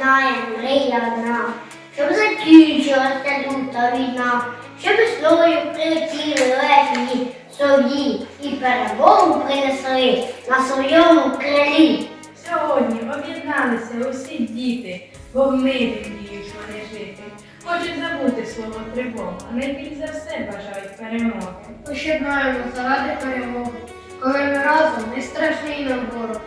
єднає мрія одна, щоб закінчилася люта війна, щоб весною прилетіли летні сові і перемогу принесли на своєму крилі. Сьогодні об'єдналися усі діти, бо в мирі вони жити. Хочуть забути слово тривога, а найбільш за все бажають перемоги. Пощаднаємо заради перемоги, коли ми разом не страшний нам ворог.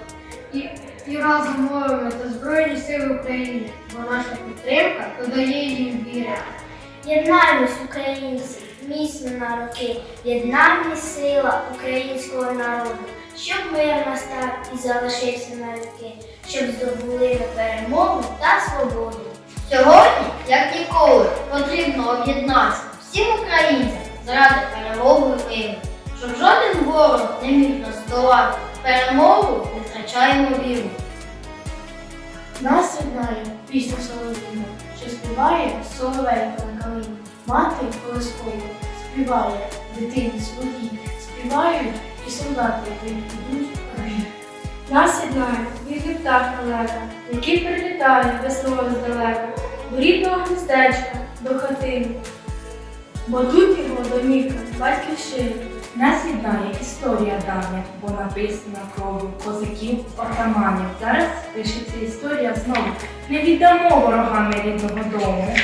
І, і разом молимо за Збройні Сили України, бо наша підтримка додає їм віри. Єднаємось, українці, міцно на роки, єднання сила українського народу, щоб мир настав і залишився на віки, щоб здобули ми перемогу та свободу. Сьогодні, як ніколи, потрібно об'єднатися всім українцям заради перемоги миру, щоб жоден ворог не міг нас здолати. Перемогу не втрачаємо віру. Нас єднає пісня Солов'їна, що співає соловейко на калині. Мати колисково співає дитині своїй, співають і солдати, які йдуть бій. Нас єднає вільний птах лелека, який прилітає весною здалека, до рідного гніздечка, до хатини. Бо тут його домівка, батьківщина. Нас єднає історія давня, бо написана кров'ю козаків, отаманів. Зараз пишеться історія знову. Не віддамо ворогами рідного дому.